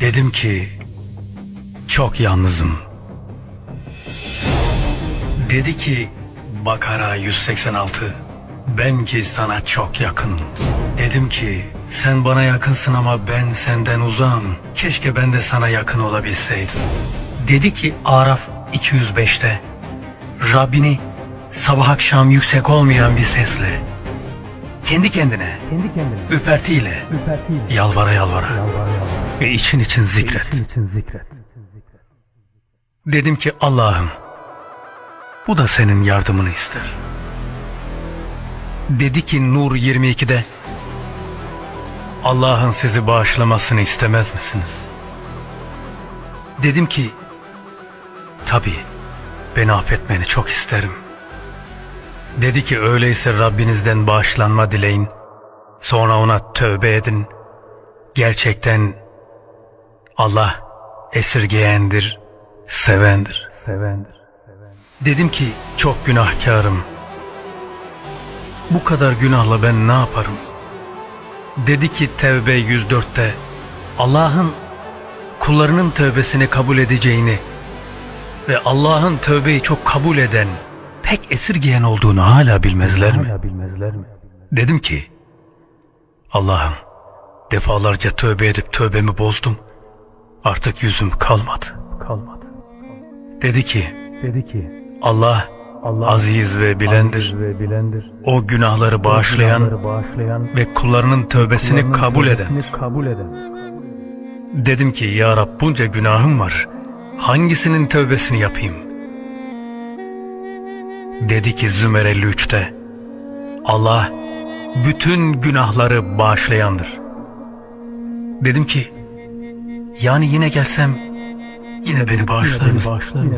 Dedim ki çok yalnızım. Dedi ki Bakara 186 ben ki sana çok yakınım. Dedim ki sen bana yakınsın ama ben senden uzağım. Keşke ben de sana yakın olabilseydim. Dedi ki Araf 205'te Rabbini sabah akşam yüksek olmayan bir sesle kendi kendine Kendi kendine ürpertiyle ürpertiyle yalvara yalvara yalvar yalvar. Ve için için zikret. Dedim ki Allah'ım bu da senin yardımını ister. Dedi ki Nur 22'de Allah'ın sizi bağışlamasını istemez misiniz? Dedim ki tabi beni affetmeni çok isterim. Dedi ki öyleyse Rabbinizden bağışlanma dileyin. Sonra ona tövbe edin. Gerçekten Allah esirgeyendir, sevendir. Sevendir. Dedim ki çok günahkarım. Bu kadar günahla ben ne yaparım? Dedi ki Tevbe 104'te Allah'ın kullarının tövbesini kabul edeceğini ve Allah'ın tövbeyi çok kabul eden, pek esirgeyen olduğunu hala bilmezler mi? Hala bilmezler mi? Dedim ki Allah'ım defalarca tövbe edip tövbemi bozdum. Artık yüzüm kalmadı. Kalmadı. Dedi ki Dedi ki Allah Allah aziz ve bilendir. aziz ve bilendir. O günahları bağışlayan Günahları bağışlayan ve kullarının tövbesini kullarının kabul eden. kabul eden. Dedim ki ya Rab bunca günahım var. Hangisinin tövbesini yapayım? Dedi ki Zümer 53'te Allah bütün günahları bağışlayandır. Dedim ki yani yine gelsem yine beni bağışlar mısın?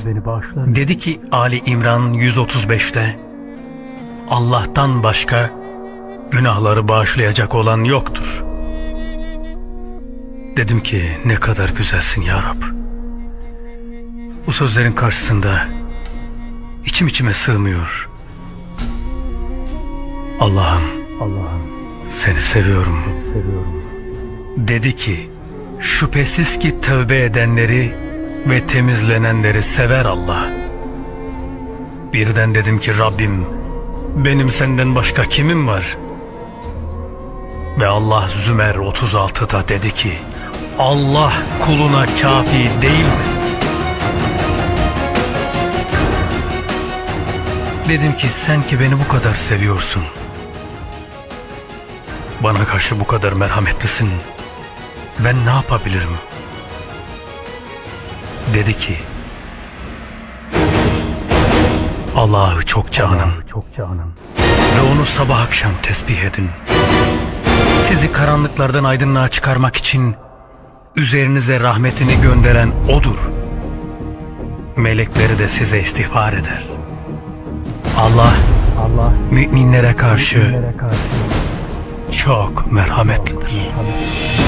Dedi ki Ali İmran 135'te Allah'tan başka günahları bağışlayacak olan yoktur. Dedim ki ne kadar güzelsin ya Rab. Bu sözlerin karşısında içim içime sığmıyor. Allah'ım Allah'ım seni seviyorum. seviyorum. Dedi ki şüphesiz ki tövbe edenleri ve temizlenenleri sever Allah. Birden dedim ki Rabbim benim senden başka kimim var? Ve Allah Zümer 36'da dedi ki Allah kuluna kafi değil mi? Dedim ki sen ki beni bu kadar seviyorsun. Bana karşı bu kadar merhametlisin. Ben ne yapabilirim? Dedi ki Allah'ı çok canan Çok canan. ve onu sabah akşam tesbih edin. Sizi karanlıklardan aydınlığa çıkarmak için üzerinize rahmetini gönderen O'dur. Melekleri de size istiğfar eder. Allah Allah müminlere karşı Müminlere karşı çok merhametlidir. merhamet.